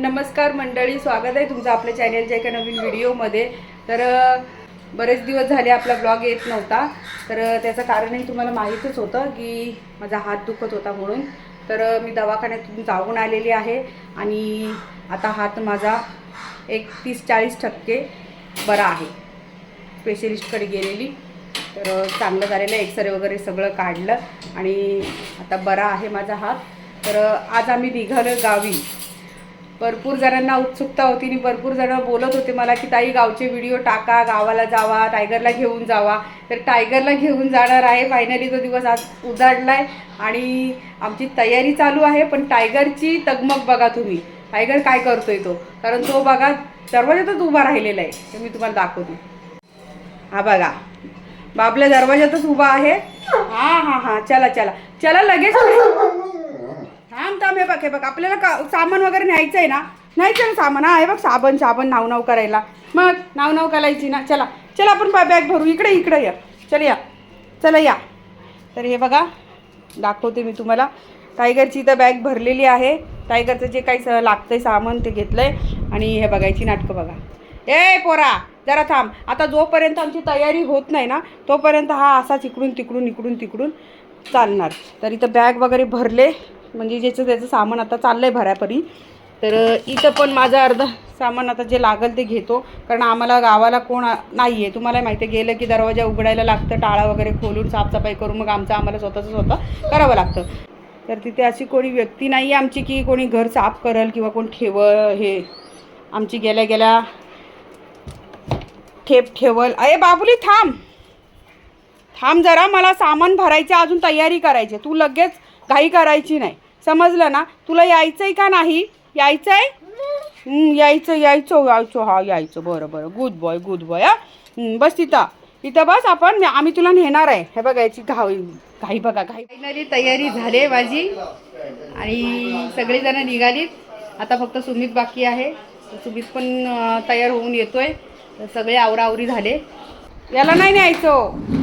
नमस्कार मंडळी स्वागत आहे तुमचं आपल्या चॅनलच्या एका नवीन व्हिडिओमध्ये तर बरेच दिवस झाले आपला ब्लॉग येत नव्हता. तर त्याचं कारणही तुम्हाला माहीतच होतं की माझा हात दुखत होता म्हणून. तर मी दवाखान्यातून जाऊन आलेली आहे आणि आता हात माझा एक तीस चाळीस टक्के बरा आहे. स्पेशलिस्टकडे गेलेली. तर चांगलं झालेलं एक्सरे वगैरे सगळं काढलं आणि आता बरा आहे माझा हात. तर आज आम्ही निघालो गावी. भरपूर जणांना उत्सुकता होती आणि भरपूर जण बोलत होते मला की ताई गावचे व्हिडिओ टाका गावाला जावा टायगरला घेऊन जावा. तर टायगरला घेऊन जाणार आहे. फायनली तो दिवस आज उजाडलाय आणि आमची तयारी चालू आहे पण टायगरची तगमग बघा तुम्ही. टायगर काय करतोय तो? कारण तो बघा दरवाजातच उभा राहिलेला आहे. मी तुम्हाला दाखवते. हा बघा. बाबल्या दरवाजातच उभा आहे. हा हा हा. चला चला. चला लगेच थांब थांब हे बघ हे बघ आपल्याला का सामान वगैरे न्यायचं आहे ना? न्यायचं ना सामान? हा हे बघ साबण साबण नाव नाव करायला. मग नाव नाव करायची ना? चला चला आपण बॅग भरू. इकडे इकडे या. चल या. चला या. तर हे बघा दाखवते मी तुम्हाला. टायगरची तर बॅग भरलेली आहे. टायगरचं जे काही स- लागतं आहे सामान ते घेतलं आहे आणि हे बघायची नाटकं बघा. ए पोरा जरा थांब. आता जोपर्यंत आमची तयारी होत नाही ना तोपर्यंत हा असाच इकडून तिकडून इकडून तिकडून चालणार. तर इथं बॅग वगैरे भरले. म्हणजे ज्याचं त्याचं सामान आता चाललं आहे भरापरी तर इथं पण माझं अर्ध सामान आता जे लागेल ते घेतो. कारण आम्हाला गावाला कोण नाही आहे तुम्हाला माहिती आहे गेलं की दरवाजा उघडायला लागतं टाळा वगैरे खोलून साफसफाई करून मग आमचं आम्हाला स्वतःचं स्वतः करावं लागतं. तर तिथे अशी कोणी व्यक्ती नाही आहे आमची की कोणी घर साफ करेल किंवा कोण ठेव हे आमची गेल्या गेल्या ठेप ठेवल. अरे बाबुली थांब! थांब जरा मला सामान भरायचं अजून तयारी करायची. तू लगेच घाई करायची नाही. समजलं ना? तुला यायचं आहे का नाही? यायचं आहे यायचं यायचं यायचं हा यायचं. बरं बरं. गुड बॉय गुड बॉय हा. बस तिथं. तिथं बस आपण. आम्ही तुला नेणार आहे. हे बघा याची घाई घाई बघा घाई. फायनली तयारी झाली आहे माझी. आणि सगळेजण निघालीत. आता फक्त सुमित बाकी आहे. सुमित पण तयार होऊन येतोय. सगळे आवराआवरी झाले. याला नाही न्यायचं.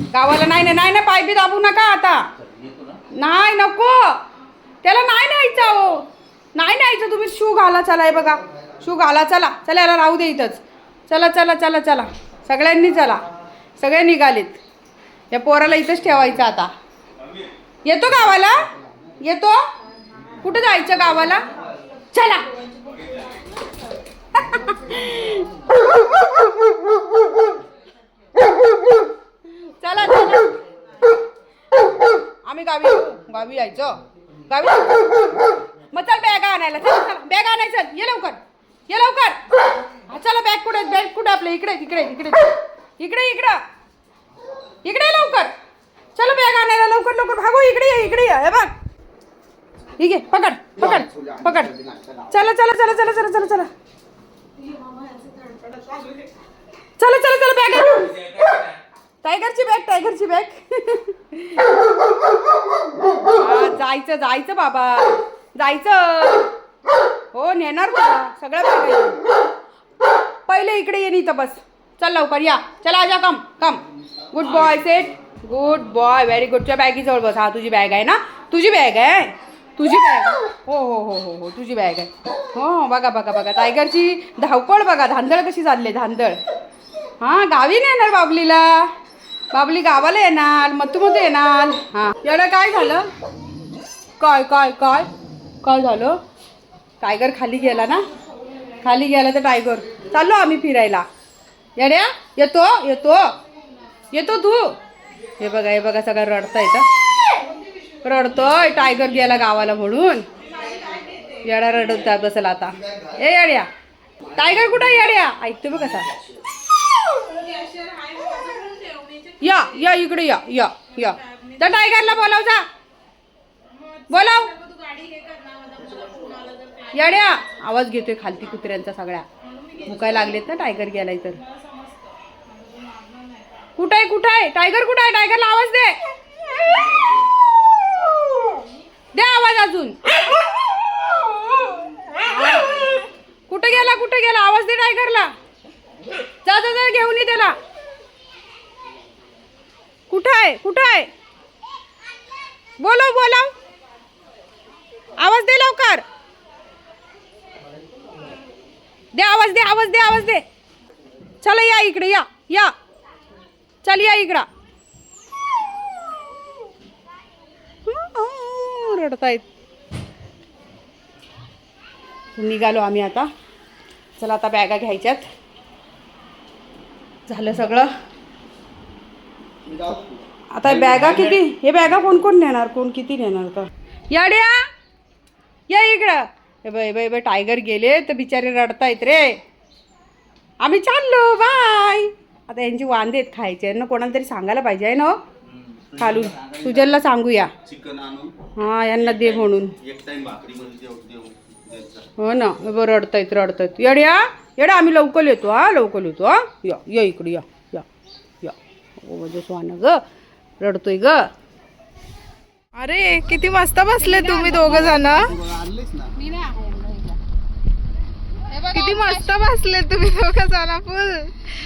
गावाला नाही नाही नाही ना पाय बी दाबू नका आता. नाही नको. त्याला नाही न्यायचं हो नाही न्यायचं तुम्ही शू घाला चला बघा. शू घाला चला. चला याला राहू दे इथंच. चला चला चला चला. सगळ्यांनी चला. सगळे निघालेत. या पोराला इथंच ठेवायचं आता. येतो गावाला? येतो? कुठं जायचं गावाला? चला. चला चला. आम्ही गावी येऊ. गावी यायचं. गावी मग चल बॅग आणायला. चल चल. बॅग आणायचं. ये लवकर. ये लवकर. हा चला बॅग कुठे बॅग कुठे आपल्या इकडे इकडे इकडे. इकडे इकडं. इकडे लवकर. चला बॅग आणायला. लवकर लवकर. भागो. इकडे ये इकडे ये. हे बघ. ठीक आहे पकड पकड पकड. चला चला चला चला चला चला चला. चला चला चला बॅग टायगरची बॅग टायगरची बॅग हा, जायचं जायचं बाबा. जायचं. हो नेणार बाबा. सगळं बॅग आहे. पहिले इकडे ये इथं बस. चल लवकर या. चला आजा come come good boy set good boy very good तुझ्या बॅगीजवळ बस. हा तुझी बॅग आहे ना? तुझी बॅग आहे? तुझी बॅग हो हो हो हो हो. तुझी बॅग आहे. हो बघा बघा बघा. टायगरची धावपळ बघा. धांदळ कशी चालली धांदळ. हां गावी नेणार बाबलीला? बाबली गावाला येणार मथुमध्ये येणार. हां. एवढं काय झालं? काय काय काय? काय झालं? टायगर खाली गेला ना? खाली गेला तर टायगर चाललो आम्ही फिरायला. येड्या? येतो येतो. येतो तू. हे बघा हे बघा सगळं रडता येतं रडतोय टायगर गेला गावाला म्हणून. येडा रडत बसेल आता. ए येड्या. टायगर कुठं आहे येड्या? ऐकतो बघ कसा या या इकडे या या या. त्या टायगरला बोलाव जा. बोलाव. येड्या. आवाज घेतोय खालती कुत्र्यांचा सगळ्या. मुकाय लागलेत ना टायगर गेलाय तर कुठं आहे कुठं आहे टायगर कुठं आहे टायगरला आवाज दे. दे आवाज अजून. कुठे गेला कुठं गेला? आवाज दे टायगरला जा जा घेऊन ये त्याला. कुठं आहे? कुठं आहे? बोलव बोलव. आवाज दे लवकर. दे आवाज दे आवाज दे आवाज दे. चला या इकडे या या. चल या इकडं. रडतायत. निघालो आम्ही आता. चला आता बॅगा घ्यायच्यात. झालं सगळं. आता बॅगा किती? हे बॅगा कोण कोण नेणार? कोण किती नेणार तर याड्या! या इकडं! हे बाय बाय बाय टायगर गेले तर बिचारे रडतायत रे. आम्ही चाललो बाय आता यांची वांदे आहेत खायचे. ना कोणाला तरी सांगायला पाहिजे आहे ना हो? खालून. सुजलला सांगूया. हां यांना दे म्हणून. हो ना. बरं रडतायत रडतायत. येड्या! येड्या आम्ही लवकर येतो हा लवकर येतो हा. या या इकडे या. ओ म्हणजे स्वान ग रडतोय ग. अरे किती मस्त बसले तुम्ही दोघ जण? किती मस्त बसले तुम्ही दोघ जण फुल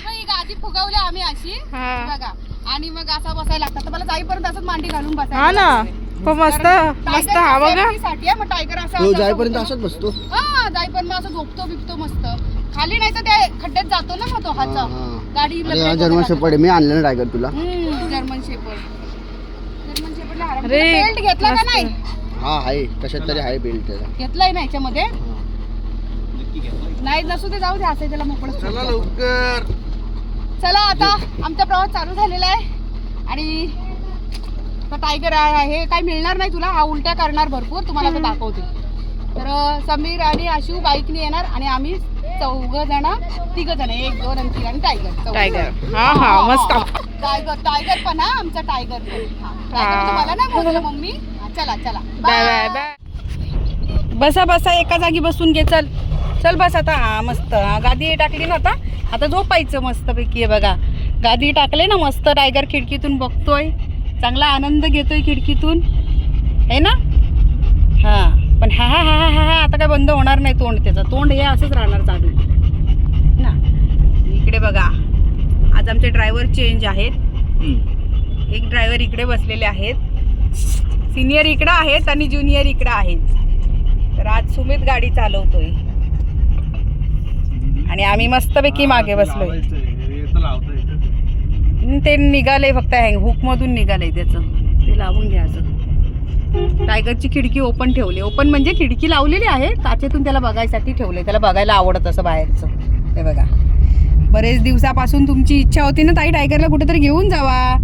ही गादी फुगवली आम्ही अशी. हा. बघा. आणि मग असा बसायला लागतं तर मला जाईपर्यंत असंच मांडी घालून बसायला हा ना. खूप मस्त. मस्त हा बघा साठी आहे, मग टायगर असं तो असं- जाईपर्यंत असं असंच बसतो. हा जाईपर्यंत असं झोपतो बिपतो मस्त. खाली नाही तर त्या खड्ड्यात जातो ना मग तो हाचा हा, हा. गाडी अरे जर्मन शेपर्ड आहे मी आणलं ना टायगर तुला जर्मन शेपर्ड जर्मन शेपर्डला आराम अरे, बेल्ट घेतला का मस्त. नाही? हा आहे. कशात तरी आहे बेल्ट त्याचा. घेतलाय ना याच्यामध्ये? नाही नसू ते जाऊ दे असं त्याला मोकळं चला लवकर. चला आता आमचा प्रवास चालू झालेला आहे. आणि आता टायगर आहे हे काय मिळणार नाही तुला. हा उलट्या करणार भरपूर. तुम्हाला आता दाखवते. तर अं, समीर आणि आशू बाईकने येणार आणि आम्ही चौघ जण तिघ जण एक दोन आणि तीन आणि टायगर. टायगर हा हा मस्त. टायगर टायगर पण हा आमचा टायगर. तुम्हाला नाही बोललं मम्मी? चला चला. बाय बाय बाय बसा बसा एका जागी बसून घे चल. चल बस आता. हा मस्त. गादी टाकली ना आता. आता झोपायचं मस्त पैकी आहे बघा. गादी टाकले ना मस्त टायगर खिडकीतून बघतोय. चांगला आनंद घेतोय खिडकीतून. आहे ना? हा. पण हा हा हा हा हा आता काय बंद होणार नाही तोंड त्याचं. तोंड हे असंच राहणार चालू. ना? इकडे बघा. आज आमचे ड्रायव्हर चेंज आहेत. एक ड्रायव्हर इकडे बसलेले आहेत. सिनियर इकडं आहेत आणि ज्युनियर इकडं आहेत. तर आज सुमित गाडी चालवतोय. आणि आम्ही मस्तपैकी मागे बसलोय. ते निघालंय फक्त हँग हुकमधून निघालंय त्याचं. ते लावून घ्या असं. टायगरची खिडकी ओपन ठेवली. ओपन म्हणजे खिडकी लावलेली आहे काचेतून त्याला बघायसाठी ठेवले त्याला बघायला आवडत असं बाहेरचं. हे बघा. बरेच दिवसापासून तुमची इच्छा होती ना ताई टायगरला कुठेतरी घेऊन जावा.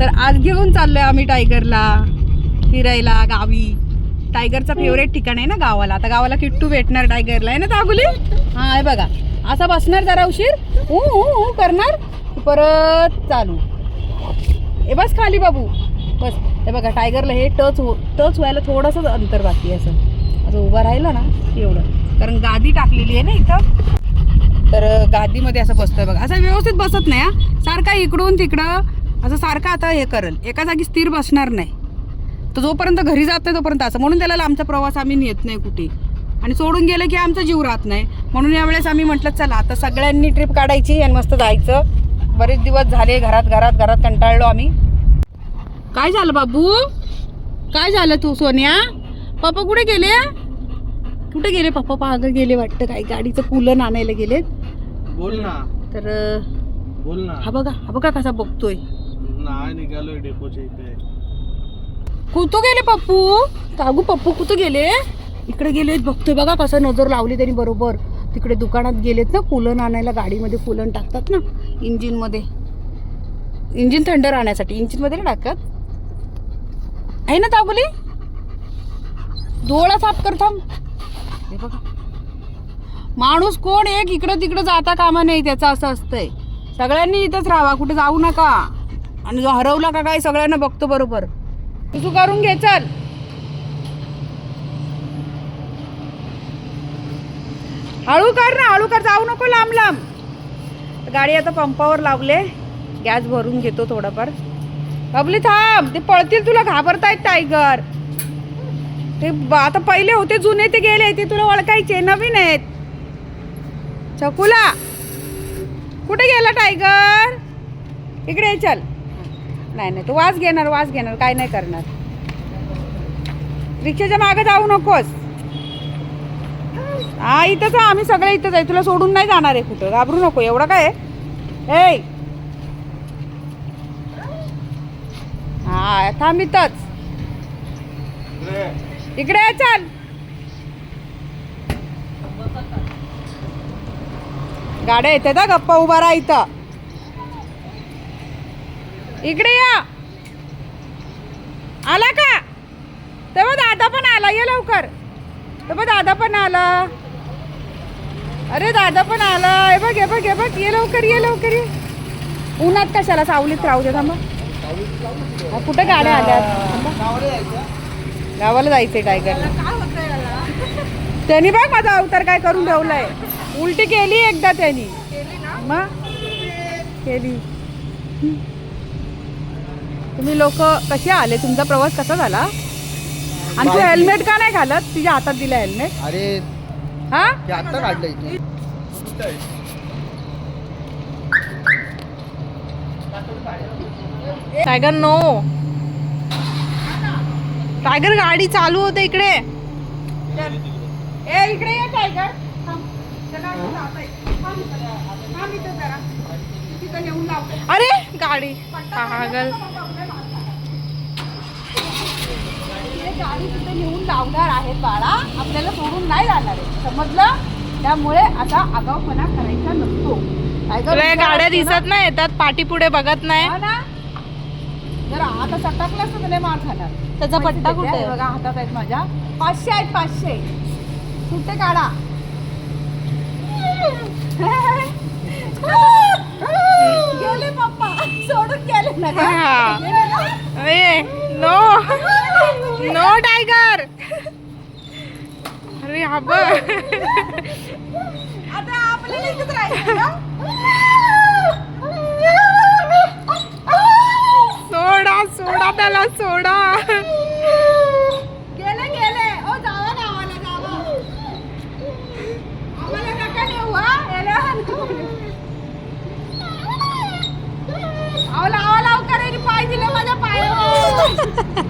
तर आज घेऊन चाललोय आम्ही टायगरला फिरायला गावी. टायगरचा फेवरेट ठिकाण आहे ना गावाला. आता गावाला किट्टू भेटणार टायगरला. आहे ना दागुली? हा आहे बघा. असा बसणार जरा उशीर? ऊ ऊ ऊ करणार? परत चालू. ए बस खाली बाबू. बस. हे बघा टायगरला हे टच हो टच व्हायला थोडंसं अंतर बाकी आहे असं. असं उभं राहिलं ना एवढं. कारण गादी टाकलेली आहे ना इथं. तर गादीमध्ये असं बसतं बघा. असं व्यवस्थित बसत नाही हा. सारखा इकडून तिकडं असं सारखा आता हे करेल. एका जागी स्थिर बसणार नाही. तर जोपर्यंत घरी जात नाही तोपर्यंत असं. म्हणून त्याला आमचा प्रवास आम्ही नेत नाही कुठे. आणि सोडून गेलं की आमचा जीव राहत नाही. म्हणून यावेळेस आम्ही म्हटलं चला आता सगळ्यांनी ट्रिप काढायची आणि मस्त जायचं. बरेच दिवस झाले घरात घरात घरात कंटाळलो आम्ही. काय झालं बाबू? काय झालं तू सोन्या? पप्पा कुठे गेले? कुठे गेले पप्पा? पागं गेले वाटतं काही गाडीचं कुलन आणायला गेलेत. बोल ना. तर बोल ना. हा बघा हा बघा कसा बघतोय. नाही निघालोय डेपोच्या इथे. कुठं गेले पप्पू? कागू पप्पू कुठं गेले? इकडे गेलेत बघतोय बघा कसं नजर लावली त्यांनी बरोबर. तिकडे दुकानात गेलेत ना कुलन आणायला गाडीमध्ये कुलन टाकतात ना इंजिनमध्ये. इंजिन थंड राहण्यासाठी. इंजिनमध्ये नाही टाकत? आहे ना ताबुली डोळा साफ करता हे बघा. माणूस कोण एक इकडं तिकडं जाता कामा नाही त्याचं असं असतंय. सगळ्यांनी इथंच राहावा कुठे जाऊ नका. आणि जो हरवला का काय सगळ्यांना बघतो बरोबर. तुझू करून घे चल. हळू कर ना हळू कर जाऊ नको लांब लांब गाडी आता पंपावर लावले. गॅस भरून घेतो थोडाफार. बबली थांब. ते पळतील तुला घाबरतायत टायगर ते ब- आता पहिले होते जुने ते गेले. ते तुला ओळखायचे नवीन आहेत. चकुला. कुठे गेला टायगर इकडे चल. नाही नाही तू वास घेणार वास घेणार. काय नाही करणार. रिक्षाच्या मागे जाऊ नकोस. हा इथंच आम्ही सगळे इथंच आहे. तुला सोडून नाही जाणार आहे कुठं. घाबरू नको. एवढं काय ए! हा थांब इथंच. इकडे चल. गाड्या येते ना गप्पा उभा राहा इथं. इकडे या. आला का? तेव्हा दादा पण आला ये लवकर. तेव्हा दादा पण आला. अरे दादा पण आला. हे बघ हे बघ हे बघ ये लवकर ये लवकर ये. उन्हात कशाला सावलीत राहू दे थांबा कुठं गाड्या आल्या? गावाला जायचंय टायगरला त्यांनी बघ माझा अवतार काय करून ठेवलाय. उलटी केली एकदा त्यांनी. मग? केली. तुम्ही लोक कसे आले? तुमचा प्रवास कसा झाला? आणि तू हेल्मेट का नाही घालत? तुझ्या हातात दिलं हेल्मेट अरे हा? ते आत्ता काढलं इथे टायगर नो टायगर गाडी चालू होते इकडे. ए इकडे ये टायगर. अरे गाडी. पागल गाडी तिथे नेऊन लावणार आहेत बाळा. आपल्याला सोडून नाही जाणार आहे. समजलं? त्यामुळे आता आगाऊपणा करायचा नसतो. गाड्या. दिसत नाही येतात पाठी पुढे बघत नाही. जर आता सटकलास तर तुला मार खाणार त्याचा पैसे पट्टा देते, कुठे आहे? बघा हातात आहेत माझ्या पाचशे आहेत पाचशे कुठे काढा गेले पप्पा सोडून गेले ना? हा. गेले ना? ए नो नो टायगर अरे हा बघ आता आपल्याला इथंच राहायचं? सोडा त्याला सोडा. गेले गेले. ओ जावा गावाला जावा. आम्हाला नका नेऊ हा. याला अहो लावा लवकर यांनी पाय दिले माझ्या पायावर.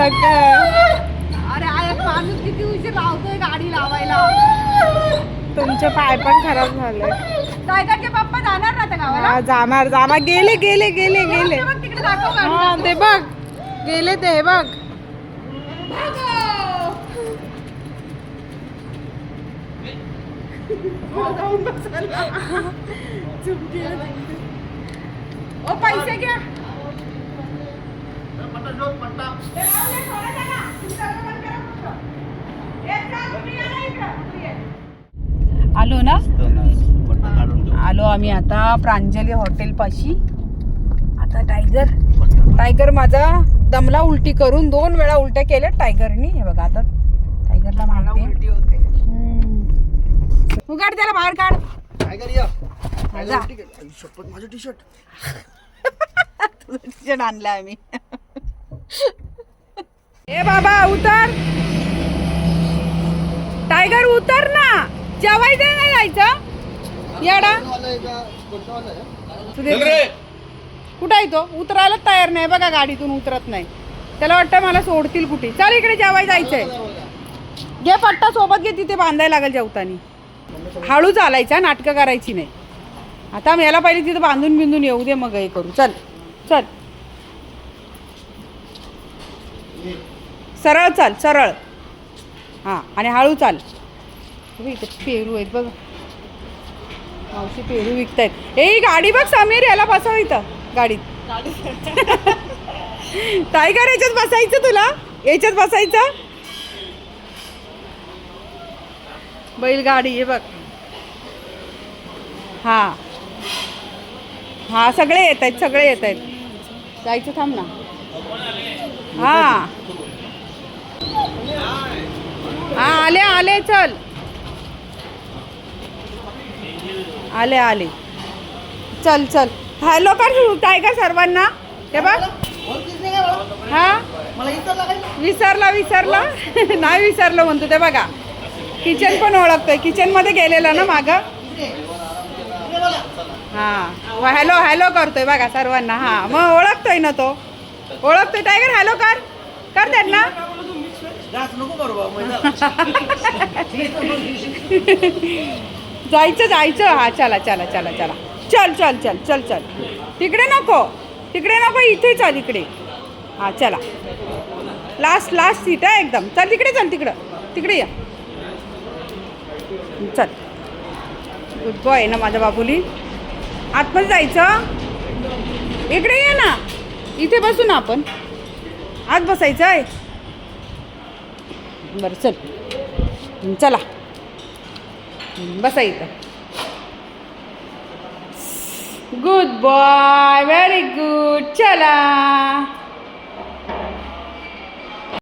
नका. अरे एक माणूस किती उशीर लावतोय गाडी लावायला. तुमचे पाय पण खराब झाले टायगरचे पप्पा जाणार ना त्या गावाला? हा, जाणार जाणार. गेले गेले गेले गेले. ते बघ तिकडे दाखव गाडी हा ते बघ. गेले ते हे बघ. ओ पैसे घ्या. आलो ना? आलो आम्ही आता प्रांजली हॉटेल पाशी आता टायगर टायगर माझा दमला उलटी करून दोन वेळा उलट्या केल्या टायगरनी हे बघा आता टायगरला माहिती उघड त्याला बाहेर काढ. जा. शपथ माझं टी शर्ट तुझं टी-शर्ट आणलं आम्ही. ए बाबा उतर. टायगर उतर ना. जेवायचं नाही जायचं येडा. कुठं आहे तो? उतरायला तयार नाही बघा गाडीतून उतरत नाही. त्याला वाटतं मला सोडतील कुठे. चल इकडे जेवाय जायचंय. घे पट्टा सोबत घे तिथे बांधायला लागेल जेवतानी. हळू चालायचा नाटकं करायची नाही. आता याला पहिले तिथं बांधून बिंदून येऊ दे मग हे करू. चल चल. सरळ चाल सरळ. हां आणि हळू चाल. बघ इथं पेरू आहेत बघ. मावशी पेरू विकतायत. ए ही गाडी बघ समीर याला बसव इथं. गाडीत. टायगर याच्यात बसायचं तुला? याच्यात बसायचं? बैलगाडी हे बघ. हा. हा सगळे येत आहेत सगळे येत आहेत. जायचं थांब ना. हा. हा आले आले चल. आले आले. चल चल. हॅलो कर टायगर सर्वांना? हे बघ. हा? विसरला विसरला? नाही विसरलं म्हणतो ते बघा. किचन पण ओळखतोय. किचनमध्ये गेलेला ना माग? हा. हॅलो हॅलो करतोय बघा सर्वांना. हा मग ओळखतोय ना तो. ओळखतोय टायगर हॅलो कर. कर त्यांना. जायचं जायचं. हा चला चला चला चला. चल चल चल चल चल. तिकडे नको. तिकडे नको इथे चल इकडे. हा चला. लास्ट लास्ट सीट आहे एकदम. चल तिकडे चल तिकडं. तिकडे या. चल. गुड बॉय ना माझ्या बाबुली. आतमध्ये जायचं. इकडे ये ना. इथे बसू ना आपण. आत बसायचं आहे बरं चल. चला. बसा इथं गुड बॉय व्हेरी गुड चला